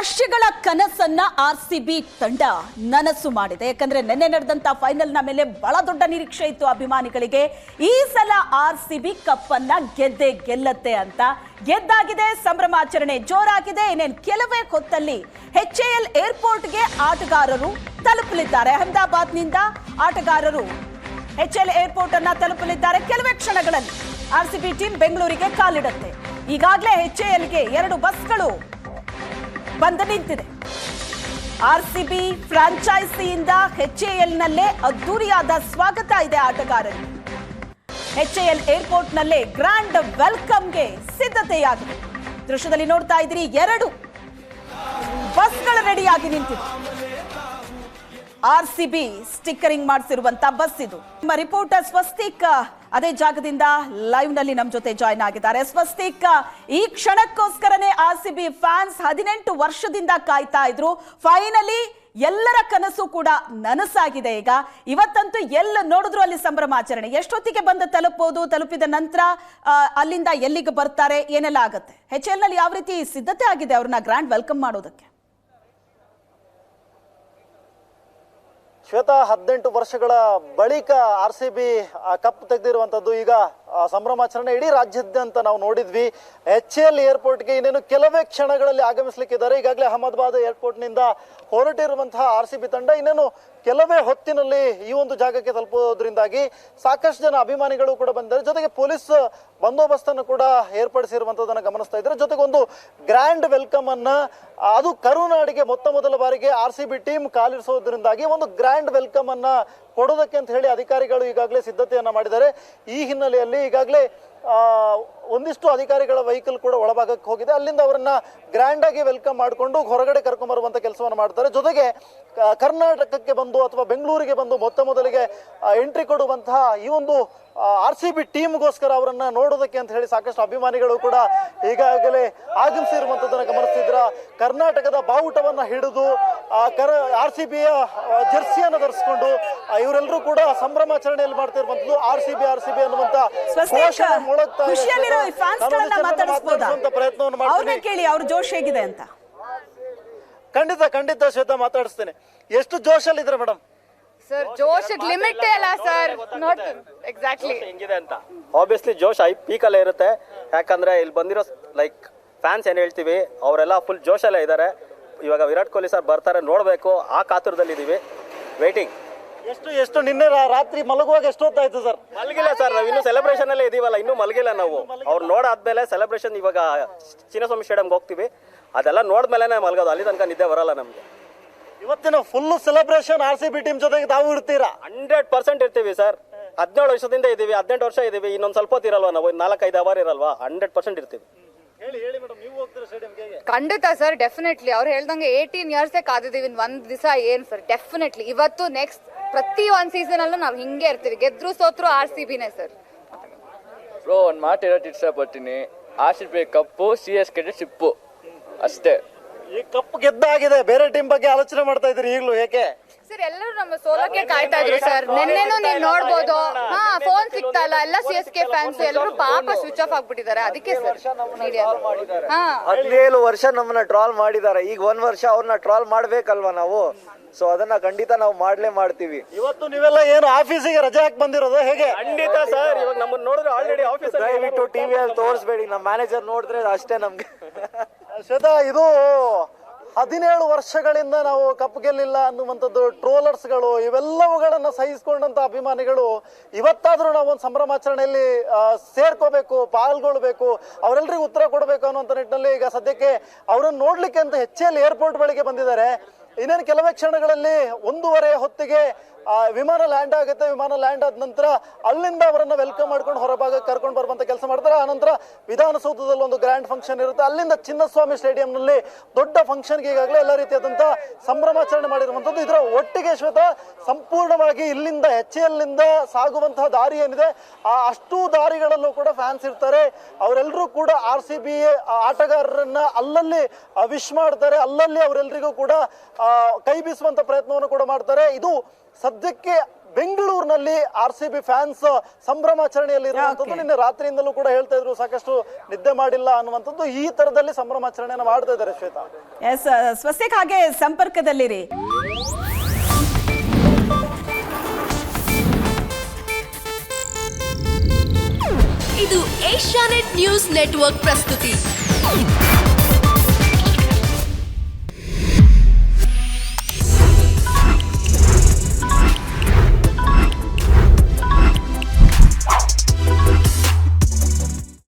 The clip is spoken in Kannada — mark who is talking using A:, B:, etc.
A: ವರ್ಷಗಳ ಕನಸನ್ನ ಆರ್ ಸಿ ಬಿ ತಂಡ ನನಸು ಮಾಡಿದೆ. ಯಾಕಂದ್ರೆ ನಿನ್ನೆ ನಡೆದಂತ ಫೈನಲ್ನ ಮೇಲೆ ಬಹಳ ದೊಡ್ಡ ನಿರೀಕ್ಷೆ ಇತ್ತು ಅಭಿಮಾನಿಗಳಿಗೆ. ಈ ಸಲ ಆರ್ ಸಿ ಬಿ ಕಪ್ ಅನ್ನ ಗೆದ್ದೆ ಗೆಲ್ಲತ್ತೆ ಅಂತ. ಗೆದ್ದಾಗಿದೆ ಸಂಭ್ರಮಾಚರಣೆ ಜೋರಾಗಿದೆ. ಇನ್ನೇನು ಕೆಲವೇ ಹೊತ್ತಲ್ಲಿ ಎಚ್ ಎಲ್ ಏರ್ಪೋರ್ಟ್ಗೆ ಆಟಗಾರರು ತಲುಪಲಿದ್ದಾರೆ. ಅಹಮದಾಬಾದ್ನಿಂದ ಆಟಗಾರರು ಎಚ್ ಎಲ್ ಏರ್ಪೋರ್ಟ್ ಅನ್ನ ತಲುಪಲಿದ್ದಾರೆ. ಕೆಲವೇ ಕ್ಷಣಗಳಲ್ಲಿ ಆರ್ ಸಿ ಬಿ ಟೀಮ್ ಬೆಂಗಳೂರಿಗೆ ಕಾಲಿಡುತ್ತೆ. ಈಗಾಗಲೇ ಎಚ್ ಎಲ್ಗೆ ಎರಡು ಬಸ್ಗಳು ಬಂದು ನಿಂತಿದೆ. ಆರ್ ಸಿ ಬಿ ಫ್ರಾಂಚೈಸಿಯಿಂದ ಎಚ್ ನಲ್ಲೇ ಅದ್ದೂರಿಯಾದ ಸ್ವಾಗತ ಇದೆ ಆಟಗಾರರಿಗೆ. ಏರ್ಪೋರ್ಟ್ ನಲ್ಲೇ ಗ್ರ್ಯಾಂಡ್ ವೆಲ್ಕಮ್ಗೆ ಸಿದ್ಧತೆಯಾಗಿದೆ. ದೃಶ್ಯದಲ್ಲಿ ನೋಡ್ತಾ ಇದ್ದೀರಿ, ಎರಡು ಬಸ್ಗಳು ರೆಡಿಯಾಗಿ ನಿಂತಿದೆ ಆರ್ ಸಿ ಬಿ ಸ್ಟಿಕ್ಕರಿಂಗ್ ಮಾಡಿಸಿರುವಂತ ಬಸ್ ಇದು. ನಿಮ್ಮ ರಿಪೋರ್ಟರ್ ಸ್ವಸ್ತಿಕ್, ಅದೇ ಜಾಗದಿಂದ ಲೈವ್ನಲ್ಲಿ ನಮ್ಮ ಜೊತೆ ಜಾಯ್ನ್ ಆಗಿದ್ದಾರೆ. ಸ್ವಸ್ತಿಕ್, ಈ ಕ್ಷಣಕ್ಕೋಸ್ಕರನೇ ಆರ್ ಸಿ ಬಿ ಫ್ಯಾನ್ಸ್ ಹದಿನೆಂಟು ವರ್ಷದಿಂದ ಕಾಯ್ತಾ ಇದ್ರು. ಫೈನಲಿ ಎಲ್ಲರ ಕನಸು ಕೂಡ ನನಸಾಗಿದೆ ಈಗ. ಇವತ್ತಂತೂ ಎಲ್ಲ ನೋಡಿದ್ರು ಅಲ್ಲಿ ಸಂಭ್ರಮಾಚರಣೆ ಎಷ್ಟೊತ್ತಿಗೆ ಬಂದು ತಲುಪಬಹುದು ತಲುಪಿದ ನಂತರ ಅಲ್ಲಿಂದ ಎಲ್ಲಿಗೆ ಬರ್ತಾರೆ, ಏನೆಲ್ಲ ಆಗುತ್ತೆ? ಎಚ್ ಎಲ್ನಲ್ಲಿ ಯಾವ ರೀತಿ ಸಿದ್ಧತೆ ಆಗಿದೆ ಅವ್ರನ್ನ ಗ್ರ್ಯಾಂಡ್ ವೆಲ್ಕಮ್ ಮಾಡೋದಕ್ಕೆ?
B: ಶ್ವೇತಾ ಹದಿನೆಂಟು ವರ್ಷಗಳ ಬಳಿಕ ಆರ್ ಸಿ ಬಿ ಕಪ್ ತೆಗೆದಿರುವಂಥದ್ದು. ಈಗ ಸಂಭ್ರಮಾಚರಣೆ ಇಡೀ ರಾಜ್ಯಾದ್ಯಂತ ನಾವು ನೋಡಿದ್ವಿ. ಎಚ್ ಎಲ್ ಏರ್ಪೋರ್ಟ್ಗೆ ಇನ್ನೇನು ಕೆಲವೇ ಕ್ಷಣಗಳಲ್ಲಿ ಆಗಮಿಸಲಿಕ್ಕಿದ್ದಾರೆ. ಈಗಾಗಲೇ ಅಹಮದಾಬಾದ್ ಏರ್ಪೋರ್ಟ್ನಿಂದ ಹೊರಟಿರುವಂತಹ ಆರ್ ಸಿ ಬಿ ತಂಡ ಇನ್ನೇನು ಕೆಲವೇ ಹೊತ್ತಿನಲ್ಲಿ ಈ ಒಂದು ಜಾಗಕ್ಕೆ ತಲುಪೋದ್ರಿಂದಾಗಿ ಸಾಕಷ್ಟು ಜನ ಅಭಿಮಾನಿಗಳು ಕೂಡ ಬಂದಿದ್ದಾರೆ. ಜೊತೆಗೆ ಪೊಲೀಸ್ ಬಂದೋಬಸ್ತನ್ನು ಕೂಡ ಏರ್ಪಡಿಸಿರುವಂಥದ್ದನ್ನು ಗಮನಿಸ್ತಾ ಇದ್ದಾರೆ. ಜೊತೆಗೆ ಒಂದು ಗ್ರ್ಯಾಂಡ್ ವೆಲ್ಕಮ್ ಅನ್ನ ಅದು ಕರುನಾಡಿಗೆ ಮೊತ್ತ ಮೊದಲ ಬಾರಿಗೆ ಆರ್ ಸಿ ಬಿ ಟೀಮ್ ಕಾಲಿರಿಸೋದ್ರಿಂದಾಗಿ ಒಂದು ಗ್ರ್ಯಾಂಡ್ ವೆಲ್ಕಮ್ ಅನ್ನ ಕೊಡೋದಕ್ಕೆ ಅಂತ ಹೇಳಿ ಅಧಿಕಾರಿಗಳು ಈಗಾಗಲೇ ಸಿದ್ಧತೆಯನ್ನು ಮಾಡಿದ್ದಾರೆ. ಈ ಹಿನ್ನೆಲೆಯಲ್ಲಿ ಈಗಾಗಲೇ ಒಂದಿಷ್ಟು ಅಧಿಕಾರಿಗಳ ವೆಹಿಕಲ್ ಕೂಡ ಒಳಭಾಗಕ್ಕೆ ಹೋಗಿದೆ. ಅಲ್ಲಿಂದ ಅವರನ್ನ ಗ್ರ್ಯಾಂಡ್ ಆಗಿ ವೆಲ್ಕಮ್ ಮಾಡಿಕೊಂಡು ಹೊರಗಡೆ ಕರ್ಕೊಂಡು ಬರುವಂತ ಕೆಲಸವನ್ನು ಮಾಡ್ತಾರೆ. ಜೊತೆಗೆ ಕರ್ನಾಟಕಕ್ಕೆ ಬಂದು ಅಥವಾ ಬೆಂಗಳೂರಿಗೆ ಬಂದು ಮೊತ್ತ ಮೊದಲಿಗೆ ಎಂಟ್ರಿ ಕೊಡುವಂತಹ ಈ ಒಂದು ಆರ್ ಸಿ ಬಿ ಟೀಮ್ಗೋಸ್ಕರ ಅವರನ್ನ ನೋಡೋದಕ್ಕೆ ಅಂತ ಹೇಳಿ ಸಾಕಷ್ಟು ಅಭಿಮಾನಿಗಳು ಕೂಡ ಈಗಾಗಲೇ ಆಗಮಿಸಿರುವಂಥದ್ದನ್ನು ಗಮನಿಸ್ತಿದ್ರ. ಕರ್ನಾಟಕದ ಬಾವುಟವನ್ನ ಹಿಡಿದು ಆ ಕರ ಆರ್ ಸಿ ಬಿಯ ಜರ್ಸಿಯನ್ನು ಧರಿಸಿಕೊಂಡು ಇವರೆಲ್ಲರೂ ಕೂಡ ಸಂಭ್ರಮಾಚರಣೆಯಲ್ಲಿ ಮಾಡ್ತಿರುವಂತದ್ದು R C B R C B ಅನ್ನುವಂತ ಘೋಷಣೆ ಮೊಳಗ್ತಾ ಪ್ರಯತ್ನವನ್ನು ಮಾಡ್ತಾರೆ
A: ಕೇಳಿ ಅವ್ರ ಜೋಶ್ ಹೇಗಿದೆ ಅಂತ.
B: ಖಂಡಿತ ಖಂಡಿತ ಶ್ವೇತಾ ಮಾತಾಡಿಸ್ತೇನೆ. ಎಷ್ಟು ಜೋಶಲ್ಲಿ ಇದ್ರೆ ಮೇಡಮ್
C: ಸರ್ ಜೋಶ್ ಲಿಮಿಟ್ ಅಲ್ಲ ಸರ್ ನೋಡ್ತೀನಿ ಎಕ್ಸಾಕ್ಟ್ಲಿ
D: ಹೆಂಗಿದೆ ಅಂತ. ಆಬ್ವಿಯಸ್ಲಿ ಜೋಶ್ ಐ ಪೀಕಲ್ಲೇ ಇರುತ್ತೆ. ಯಾಕಂದ್ರೆ ಇಲ್ಲಿ ಬಂದಿರೋ ಲೈಕ್ ಫ್ಯಾನ್ಸ್ ಏನು ಹೇಳ್ತೀವಿ ಅವರೆಲ್ಲ ಫುಲ್ ಜೋಶಲ್ಲೇ ಇದ್ದಾರೆ. ಇವಾಗ ವಿರಾಟ್ ಕೊಹ್ಲಿ ಸರ್ ಬರ್ತಾರೆ ನೋಡಬೇಕು. ಆ ಕಾತುರದಲ್ಲಿ ಇದ್ದೀವಿ ವೇಟಿಂಗ್
B: ಎಷ್ಟು ಎಷ್ಟು ನಿನ್ನೆ ರಾತ್ರಿ ಮಲಗುವಾಗ ಎಷ್ಟು ಹೊತ್ತಾಯ್ತು ಸರ್?
D: ಮಲಗಿಲ್ಲ ಸರ್ ನಾವು ಇನ್ನೂ ಸೆಲೆಬ್ರೇಷನ್ ಅಲ್ಲೇ ಇದೀವಲ್ಲ ಇನ್ನೂ ಮಲಗಿಲ್ಲ ನಾವು. ಅವ್ರು ನೋಡಾದ್ಮೇಲೆ ಸೆಲೆಬ್ರೇಷನ್ ಇವಾಗ ಚಿನ್ನಸ್ವಾಮಿ ಸ್ಟೇಡಿಯಂಗೆ ಹೋಗ್ತೀವಿ. ಅದೆಲ್ಲ ನೋಡ್ಮೇಲೆ ಮಲಗೋದು ಅಲ್ಲಿ ತನಕ ನಿದ್ದೆ ಬರಲ್ಲ ನಮಗೆ.
B: ಇವತ್ತಿನ full celebration R C B team ಜೊತೆಗೆ ತಾವು ಇರ್ತೀರಾ?
D: ಹಂಡ್ರೆಡ್ ಪರ್ಸೆಂಟ್ ಇರ್ತೀವಿ ಸರ್. ಹದಿನೇಳು ವರ್ಷದಿಂದ ಇದೀವಿ ಹದಿನೆಂಟು ವರ್ಷ ಇದೀವಿ ಇನ್ನೊಂದು ಸ್ವಲ್ಪ ಹೊತ್ತು ಇರಲ್ವಾ ನಾವು? ನಾಲ್ಕೈದು ಅವರ್ ಇರಲ್ವಾ? ಹಂಡ್ರೆಡ್ ಪರ್ಸೆಂಟ್ ಇರ್ತೀವಿ.
B: ಹೇಳಿ ಹೇಳಿ ಮೇಡಮ್ ನೀವು ಹೋಗ್ತೀರಾ ಸ್ಟೇಡಿಯಂಗೆ
C: ಖಂಡಿತ ಸರ್ ಡೆಫಿನೆಟ್ಲಿ ಅವ್ರು ಹೇಳ್ದಂಗೆ ಏಯ್ಟೀನ್ ಇಯರ್ಸೇ ಕಾದಿದ್ದೀವಿ ಒಂದ್ ದಿವಸ ಏನ್ ಸರ್ ಡೆಫಿನೆಟ್ಲಿ ಇವತ್ತು ನೆಕ್ಸ್ಟ್ ಪ್ರತಿ ಒಂದು ಸೀಸನ್ ಅಲ್ಲೂ ನಾವು ಹಿಂಗೆ ಇರ್ತೀವಿ. ಗೆದ್ರು ಸೋತ್ರು ಆರ್ ಸಿ ಬಿನೇ ಸರ್.
E: ಬ್ರೋ ಒಂದು ಮಾತು ಹೇಳೋಕೆ ಇಷ್ಟಪಡ್ತೀನಿ. R C B cup C S K sip ಅಷ್ಟೇ.
B: ಈ ಕಪ್ ಗೆದ್ದಾಗಿದೆ. ಬೇರೆ ಟೀಮ್ ಬಗ್ಗೆ ಆಲೋಚನೆ ಮಾಡ್ತಾ ಇದ್ರಿ ಈಗಲೂ ಏಕೆ?
C: ಸರ್ ಎಲ್ಲರೂ ನಮ್ಮ ಸೋಲಕ್ಕೆ ಕಾಯ್ತಾ ಇದ್ರು ಸರ್. ನಿನ್ನೆನೂ ನೀವು ನೋಡ್ಬೋದು. ಹಾ ಫೋನ್ ಸಿಗ್ತಾ ಇಲ್ಲ ಎಲ್ಲ ಸಿ ಎಸ್ ಕೆ ಫ್ಯಾನ್ಸ್ ಎಲ್ಲರೂ ಪಾಪ ಸ್ವಿಚ್ ಆಫ್ ಆಗ್ಬಿಟ್ಟಿದ್ದಾರೆ. ಅದಕ್ಕೆ ಸರ್ ಮೀಡಿಯಾ ಹಾ.
F: ಹದಿನೇಳು ವರ್ಷ ನಮ್ಮನ್ನ ಟ್ರಾಲ್ ಮಾಡಿದ್ದಾರೆ. ಈಗ ಒಂದ್ ವರ್ಷ ಅವ್ರನ್ನ ಟ್ರಾಲ್ ಮಾಡ್ಬೇಕಲ್ವಾ ನಾವು? ಸೊ ಅದನ್ನ ಖಂಡಿತ ನಾವು ಮಾಡ್ಲೇ ಮಾಡ್ತೀವಿ.
B: ಇವತ್ತು ನೀವೆಲ್ಲ ಏನು ಆಫೀಸಿಗೆ ರಜೆ ಹಾಕಿ ಬಂದಿರೋದು? ಹೇಗೆ?
D: ಖಂಡಿತ ಸರ್. ಇವಾಗ ನಮ್ಮನ್ನ ನೋಡಿದ್ರೆ ಆಲ್ರೆಡಿ ಆಫೀಸ್
F: ದಯವಿಟ್ಟು ಟಿವಿಯಲ್ಲಿ ತೋರಿಸ್ಬೇಡಿ. ನಮ್ಮ ಮ್ಯಾನೇಜರ್ ನೋಡಿದ್ರೆ ಅಷ್ಟೇ ನಮ್ಗೆ.
B: ಶ್ವೇತಾ, ಇದು ಹದಿನೇಳು ವರ್ಷಗಳಿಂದ ನಾವು ಕಪ್ ಗೆಲ್ಲಿಲ್ಲ ಅನ್ನುವಂಥದ್ದು ಟ್ರೋಲರ್ಸ್ಗಳು, ಇವೆಲ್ಲವುಗಳನ್ನ ಸಹಿಸಿಕೊಂಡಂತ ಅಭಿಮಾನಿಗಳು, ಇವತ್ತಾದರೂ ನಾವು ಒಂದು ಸಂಭ್ರಮಾಚರಣೆಯಲ್ಲಿ ಸೇರ್ಕೋಬೇಕು, ಪಾಲ್ಗೊಳ್ಬೇಕು ಅವರೆಲ್ಲರಿಗೂ ಉತ್ತರ ಕೊಡಬೇಕು ಅನ್ನುವಂಥ ನಿಟ್ಟಿನಲ್ಲಿ ಈಗ ಸದ್ಯಕ್ಕೆ ಅವರನ್ನು ನೋಡ್ಲಿಕ್ಕೆ ಅಂತ ಎಚ್ ಏರ್ಪೋರ್ಟ್ ಬಳಿಗೆ ಬಂದಿದ್ದಾರೆ. ಇನ್ನೇನು ಕೆಲವೇ ಕ್ಷಣಗಳಲ್ಲಿ ಒಂದೂವರೆ ಹೊತ್ತಿಗೆ ವಿಮಾನ ಲ್ಯಾಂಡ್ ಆಗುತ್ತೆ, ವಿಮಾನ ಲ್ಯಾಂಡ್ ಆದ ನಂತರ ಅಲ್ಲಿಂದ ಅವರನ್ನ ವೆಲ್ಕಮ್ ಮಾಡ್ಕೊಂಡು ಹೊರಭಾಗ ಕರ್ಕೊಂಡು ಬರುವಂತ ಕೆಲಸ ಮಾಡ್ತಾರೆ. ಆನಂತರ ವಿಧಾನಸೌಧದಲ್ಲಿ ಒಂದು ಗ್ರ್ಯಾಂಡ್ ಫಂಕ್ಷನ್ ಇರುತ್ತೆ. ಅಲ್ಲಿಂದ ಚಿನ್ನಸ್ವಾಮಿ ಸ್ಟೇಡಿಯಂನಲ್ಲಿ ದೊಡ್ಡ ಫಂಕ್ಷನ್ಗೆ ಈಗಾಗಲೇ ಎಲ್ಲ ರೀತಿಯಾದಂತಹ ಸಂಭ್ರಮಾಚರಣೆ ಮಾಡಿರುವಂಥದ್ದು. ಇದರ ಒಟ್ಟಿಗೆ ಶ್ವೇತ ಸಂಪೂರ್ಣವಾಗಿ ಇಲ್ಲಿಂದ ಎಚ್ನಿಂದ ಸಾಗುವಂತಹ ದಾರಿ ಏನಿದೆ, ಆ ಅಷ್ಟು ದಾರಿಗಳಲ್ಲೂ ಕೂಡ ಫ್ಯಾನ್ಸ್ ಇರ್ತಾರೆ. ಅವರೆಲ್ಲರೂ ಕೂಡ ಆರ್ ಸಿ ಬಿ ಆಟಗಾರರನ್ನ ಅಲ್ಲಲ್ಲಿ ವಿಶ್ ಮಾಡ್ತಾರೆ. ಅಲ್ಲಲ್ಲಿ ಅವರೆಲ್ಲರಿಗೂ ಕೂಡ ಕೈ ಬೀಸುವಂತ ಪ್ರಯತ್ನವನ್ನು ಕೂಡ ಮಾಡ್ತಾರೆ. ಇದು ಸದ್ಯಕ್ಕೆ ಬೆಂಗಳೂರಿನಲ್ಲಿ ಆರ್ ಸಿ ಬಿ ಫ್ಯಾನ್ಸ್ ಸಂಭ್ರಮಾಚರಣೆಯಲ್ಲಿ. ನಿನ್ನೆ ರಾತ್ರಿಯಿಂದಲೂ ಕೂಡ ಹೇಳ್ತಾ ಇದ್ರು ಸಾಕಷ್ಟು ನಿದ್ದೆ ಮಾಡಿಲ್ಲ ಅನ್ನುವಂಥದ್ದು ಈ ತರದಲ್ಲಿ ಸಂಭ್ರಮಾಚರಣೆಯನ್ನು ಮಾಡ್ತಾ ಇದ್ದಾರೆ ಶ್ವೇತಾ.
A: ಎಸ್ ಸ್ವಸ್ತಿಕ್ ಹಾಗೆ ಸಂಪರ್ಕದಲ್ಲಿರಿ.
G: ಇದು ಏಷ್ಯಾನೆಟ್ ನ್ಯೂಸ್ ನೆಟ್ವರ್ಕ್ ಪ್ರಸ್ತುತಿ.